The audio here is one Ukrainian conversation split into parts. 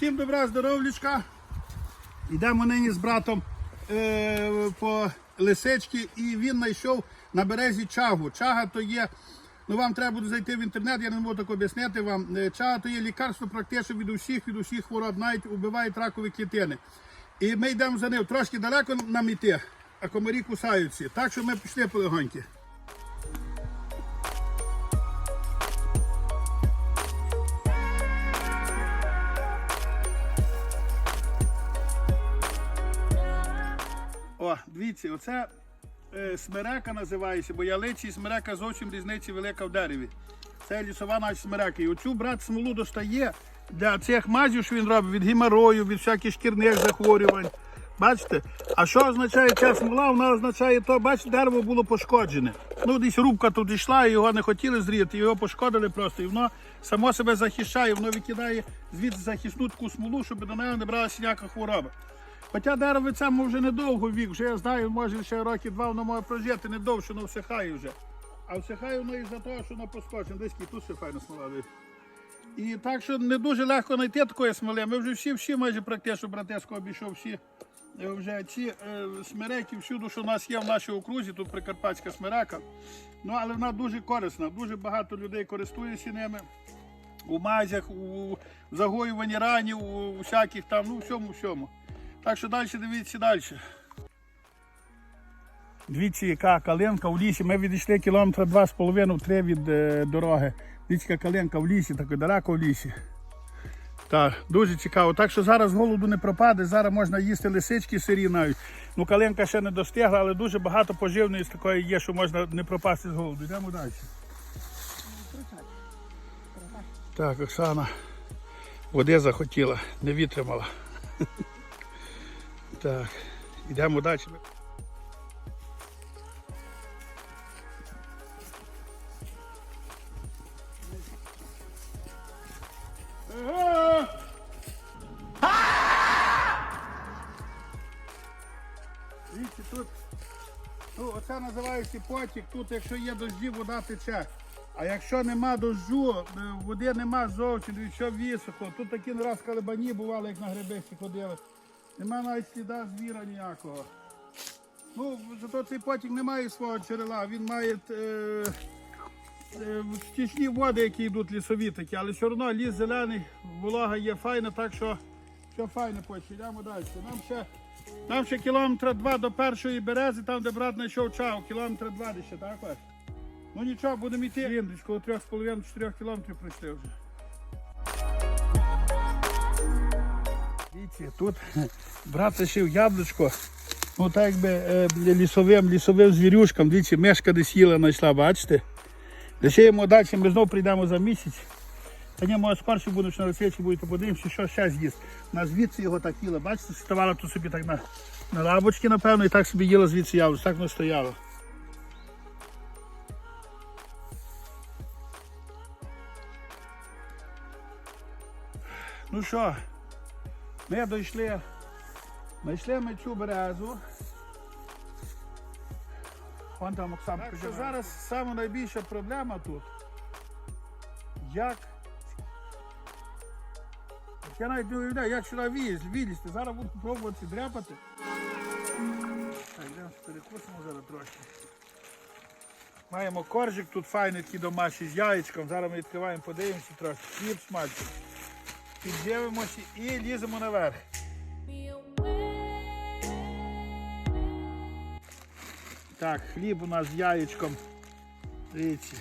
Всім добра здоров'ячка. Йдемо нині з братом е, по лисички і він знайшов на березі чагу. Чага то є, ну вам треба буде зайти в інтернет, я не можу так об'яснити вам. Е, Чага то є лікарство практично від усіх, від усіх хвороб, навіть убиває ракові клітини. І ми йдемо за ним. Трошки далеко нам йти, а комарі кусаються. Так що ми пішли полегоньки. Дивіться, оце е, смерека називається, бо яличі і смерека зовсім різниця велика в дереві. Це лісова наша смерека. І оцю брат смолу достає для цих мазів, що він робить, від геморою, від всяких шкірних захворювань. Бачите? А що означає ця смола? Вона означає то, бачите, дерево було пошкоджене. Ну, десь рубка тут йшла, і його не хотіли зріти, його пошкодили просто. І воно само себе захищає, воно викидає звідси захисну таку смолу, щоб до неї не бралася ніяка хвороба. Хоча дерево цьому вже недовго вік, вже я знаю, може ще роки два воно може прожити, не довше, воно всихає вже. А всихає воно із-за того, що воно поскочено. Десь і тут ще файна смола. І так що не дуже легко знайти такої смоли. Ми вже всі, всі майже практично братецько обійшов всі е, вже ці е, смереки всюди, що у нас є в нашій окрузі, тут прикарпатська смерека. Ну, але вона дуже корисна, дуже багато людей користуються ними. У мазях, у загоюванні ранів, у всяких там, ну всьому, всьому. Так що далі дивіться далі. Дивіться, яка калинка в лісі. Ми відійшли кілометра два з половиною три від е, дороги. Дивіться, яка калинка в лісі, так далеко в лісі. Так, дуже цікаво. Так що зараз голоду не пропаде, зараз можна їсти лисички сирі навіть. Ну, калинка ще не достигла, але дуже багато поживної такої є, що можна не пропасти з голоду. Йдемо далі. Так, Оксана води захотіла, не витримала. Так, йдемо далі. Дивіться, тут, ну, оце називається потік, тут якщо є дожді, вода тече. А якщо нема дождю, е, води нема зовсім, і що висохло. Тут такі не раз калибані бували, як на грибище ходили. Нема навіть сліда звіра ніякого. Ну, зато цей потік не має свого джерела, він має е, е, води, які йдуть лісові такі, але все одно ліс зелений, волога є файна, так що все файне потік. Йдемо далі. Нам ще, нам ще кілометра два до першої берези, там де брат знайшов чав, кілометра два десь ще, так Вась? Ну нічого, будемо йти. Він десь коло 3,5-4 кілометрів пройшли вже. Дивіться, тут брат зашив яблучко. Ну так якби е, лісовим, лісовим звірюшкам, дивіться, мешка десь їла знайшла, бачите? Лишаємо далі, ми знову прийдемо за місяць. Та ні, може скорше будемо на свічі будете подивимося, що ще з'їсть. На звідси його так їла, бачите, ставала тут собі так на, на лавочки, напевно, і так собі їла звідси яблуч, так воно стояло. Ну що, ми дійшли, знайшли ми цю березу. Вон там Оксана. Так що зараз саме найбільша проблема тут. Як. Я навіть не уявляю, як сюди вилізти, вилізти. Зараз буду пробувати дряпати. Так, йдемо перекусимо зараз трошки. Маємо коржик тут файний такий домашній з яєчком. Зараз ми відкриваємо, подивимося трошки. Хліб смачний. Піддивимося і ліземо наверх. Так, хліб у нас з яєчком. Дивіться.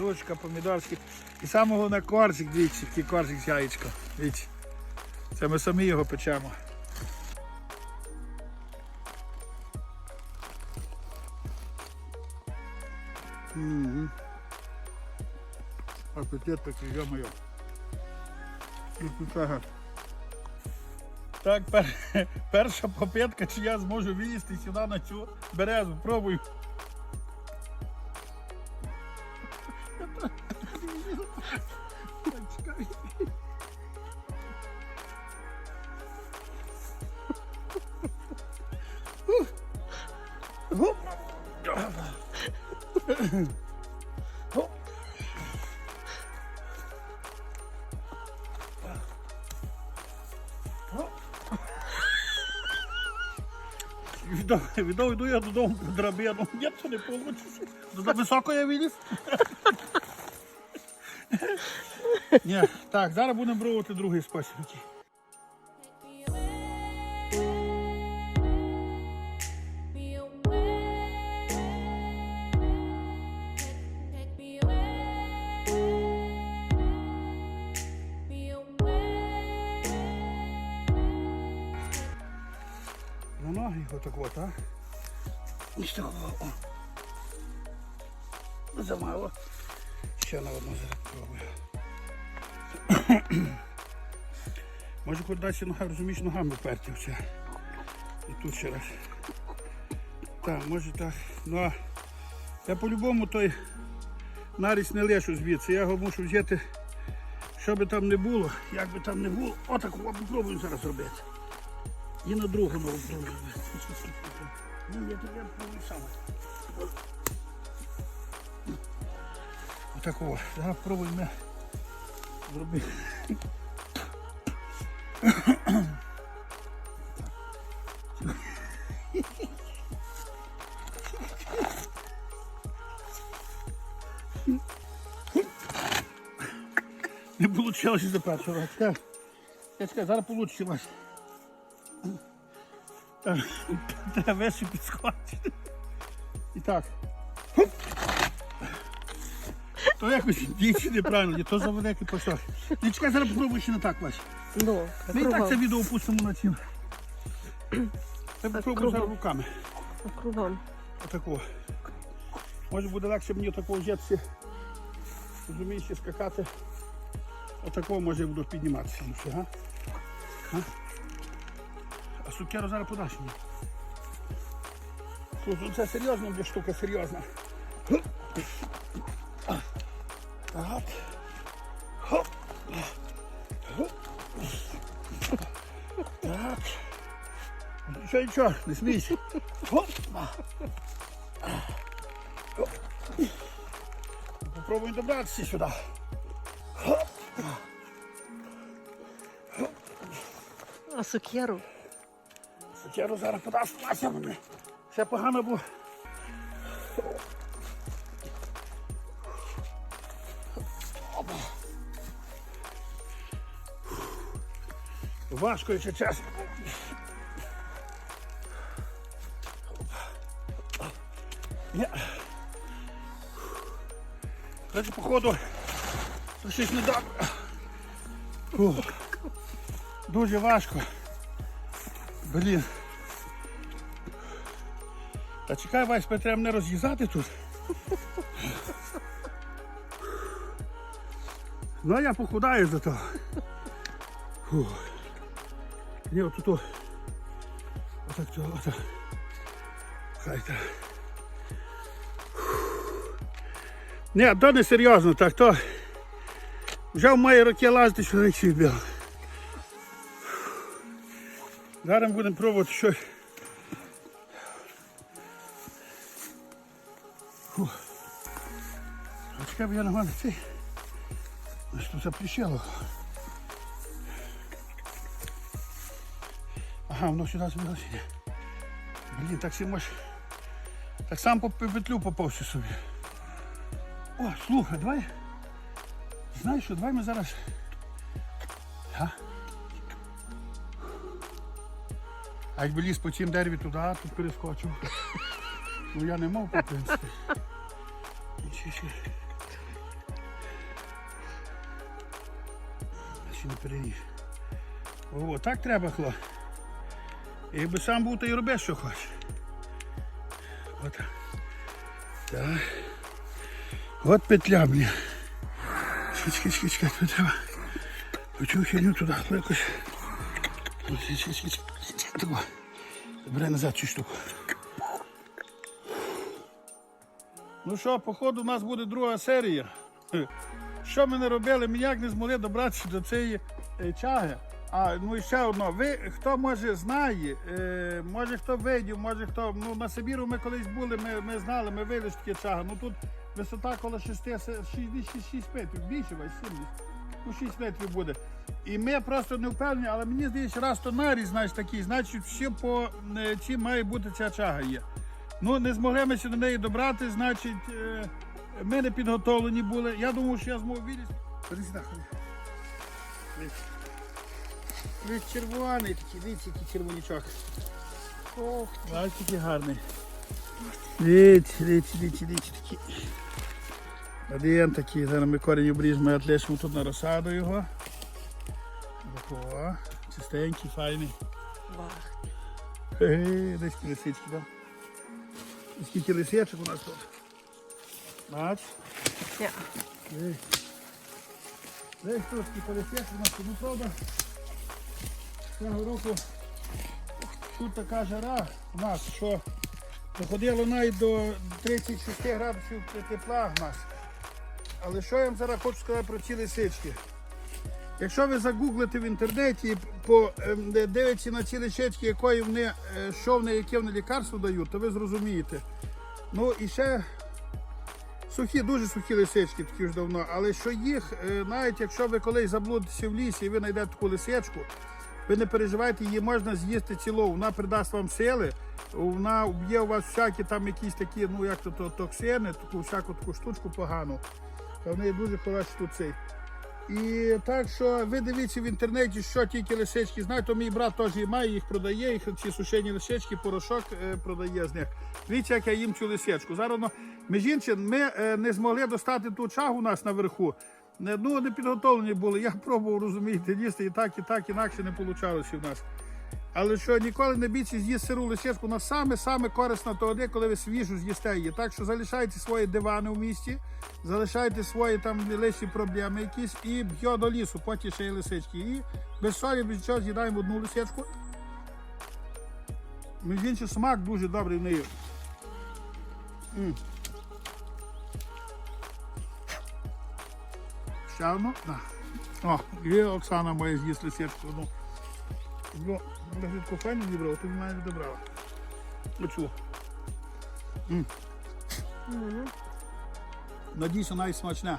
Ручка, помідорські. І саме головне коржик, дивіться, який коржик з яєчком. Дивіться. Це ми самі його печемо. Угу. Апетит такий, йо-моє. Так, пер, перша попитка, чи я зможу вилізти сюди на цю березу. Пробую. Віддав, йду я додому по драбину. Ні, це не вийде. Високо я виліз. Ні, так, зараз будемо пробувати другий спосіб. Отак от, а? Ось такого. О. Ну, Замало. Ще на одну пробую. Може хоч далі нога, розумієш, ногами вперті все. І тут ще раз. Так, може так. Ну а я по-любому той наріс не лишу звідси. Я його мушу взяти, що би там не було, як би там не було. Отак от попробую зараз робити. І на ногу пробую. Ну, я тебе пробую саме. Отакого. Зараз пробуємо зробити. Не вийшло за першого разу. Так. Я чекаю, зараз вийшло. Так, Треба вещі підсхватити. І так. То якось дійсно неправильно, то за великий посох. Не чекай, зараз попробуй ще не так Вась. Ну, Ми і так це відео опустимо на цім. Я попробую кругом. зараз руками. кругом. Отакого. Може буде легше мені отакого взятися. Розумієш, скакати. Отакого може я буду підніматися. Ну, все, га? Га? А сукеру зараз подаш мені. Слухай, це серйозна буде штука, серйозна. Так. Так. Нічого, нічого, не смійся. Хоп. Попробуємо добратися сюди. А сукеру? Сукеру зараз подасть мене. Все погано було. Опа. Важко час. Ні. Короче, походу, щось не. Фу. Дуже важко. Блін. Та чекай, Вась, треба мене роз'їзати тут. Ну а я похудаю за то. Ні, от. Отак цього, отак. Хай так. Ні, то не серйозно так, то вже в мої роки лазити, що речі відбив. Зараз будемо пробувати щось. Фу. А чекай, бо я ногами цей. Тут заплющило. Ага, воно сюди збилося. Блін, так си може. Так сам по петлю поповся собі. О, слухай, давай. Знаєш що, давай ми зараз. А? А якби ліз по цім дереві туди, тут перескочив. Ну я не мав, в принципі. Ще, не переріг. О, так треба, хлоп. Якби сам був, то і роби, що хочеш. От. Так. От петля, блін. Чекай, чекай, чекай, тут треба. Оцю херню туди якось. Забирай назад цю штуку. Ну що, походу, у нас буде друга серія. Що ми не робили, ми ніяк не змогли добратися до цієї е, чаги. А ну і ще одно, ви хто може знає, е, може хто видів, може хто. Ну на Сибіру ми колись були, ми, ми знали, ми вивели що таке чага. Ну тут висота коло 6, 6, 6 метрів, більше, 70. ну 6 метрів буде. І ми просто не впевнені, але мені здається, раз то наріз, знаєш, такий, значить, ще по е, чим має бути ця чага є. Ну, не змогли ми ще до неї добрати, значить, е, ми не підготовлені були. Я думав, що я зможу вилізти. Ходи сюди, ходи. Червоний такий, дивіться, який червонічок. Ох, Ось такий гарний. Дивіться, дивіться, дивіться, дивіться такий. Один такий, зараз ми корінь обріжемо, відлишимо тут на розсаду його. О, чистенький, файний. вах. Десь ті так? І Скільки лисичок у нас тут? Бач? Ня. Десь. Десь тут скільки лисичок у нас тут. Ну, правда, цього року тут така жара у нас, що доходило навіть до 36 градусів тепла в нас. Але що я вам зараз хочу сказати про ці лисички? Якщо ви загуглите в інтернеті, по, ем, на ці лисички, якої вони, е, що вони, яке вони лікарство дають, то ви зрозумієте. Ну і ще сухі, дуже сухі лисички, такі ж давно. Але що їх, е, навіть якщо ви колись заблудитеся в лісі і ви знайдете таку лисичку, ви не переживайте, її можна з'їсти цілу, вона придасть вам сили, вона вб'є у вас всякі там якісь такі, ну як то, то токсини, таку всяку таку штучку погану. Та в неї дуже хороший тут цей. І так що ви дивіться в інтернеті, що тільки лисички знають, то мій брат теж і має, їх продає, їх ці сушені лисички, порошок е, продає з них. Дивіться, як я їм цю лисичку. Зараз ну, між іншим, ми е, не змогли достати ту чагу у нас наверху. Не, ну, не підготовлені були. Я пробував розумієте, їсти і так, і так, інакше не вийшло в нас. Але що ніколи не бійся з'їсти сиру лисичку, вона саме-саме корисна тоді, коли ви свіжу з'їсте її. Так що залишайте свої дивани в місті, залишайте свої там лисі проблеми якісь і б'є до лісу, потім ще й лисички. І без солі, без чого з'їдаємо одну лисичку. Між іншим смак дуже добрий в неї. Ще одну? О, і Оксана має з'їсти лисичку. Ну, навіть кофейну зібрав, то мене не добрала. Оцю. М. Надійся, навіть смачне.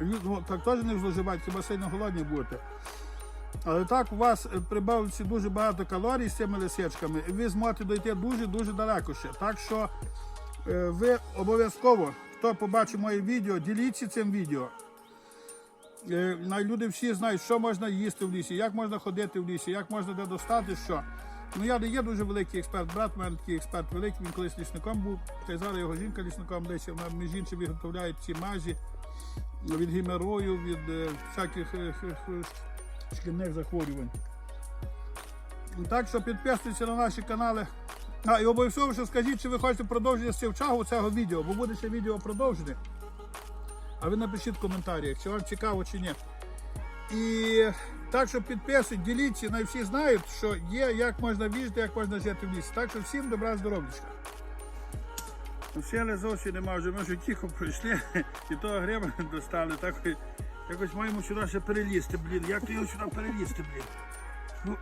Ну, так теж не зловживати, хіба сильно голодні будете. Але так у вас прибавиться дуже багато калорій з цими лисичками, і ви зможете дойти дуже-дуже далеко ще. Так що е, ви обов'язково, хто побачить моє відео, діліться цим відео. Е, Люди всі знають, що можна їсти в лісі, як можна ходити в лісі, як можна де достати що. Ну я не є дуже великий експерт. Брат мене такий експерт великий, він колись лісником був. Та й зараз його жінка лісником десь вона між іншим виготовляє ці мазі від гімерою, від е, всяких е, шкільних захворювань. Так що підписуйтесь на наші канали. А, і обов'язково ще скажіть, чи ви хочете продовження з чагу цього відео, бо буде ще відео продовжене. А ви напишіть в коментарях, чи вам цікаво чи ні. І так що підписуйтесь, діліться, най всі знають, що є, як можна віжити, як можна жити в лісі. Так що всім добра здоров'ячка. Сели зовсім нема, вже ми вже тихо пройшли, і того гриба достали. Так якось маємо сюди ще перелізти, блін. Як його сюди перелізти, блін? Ну,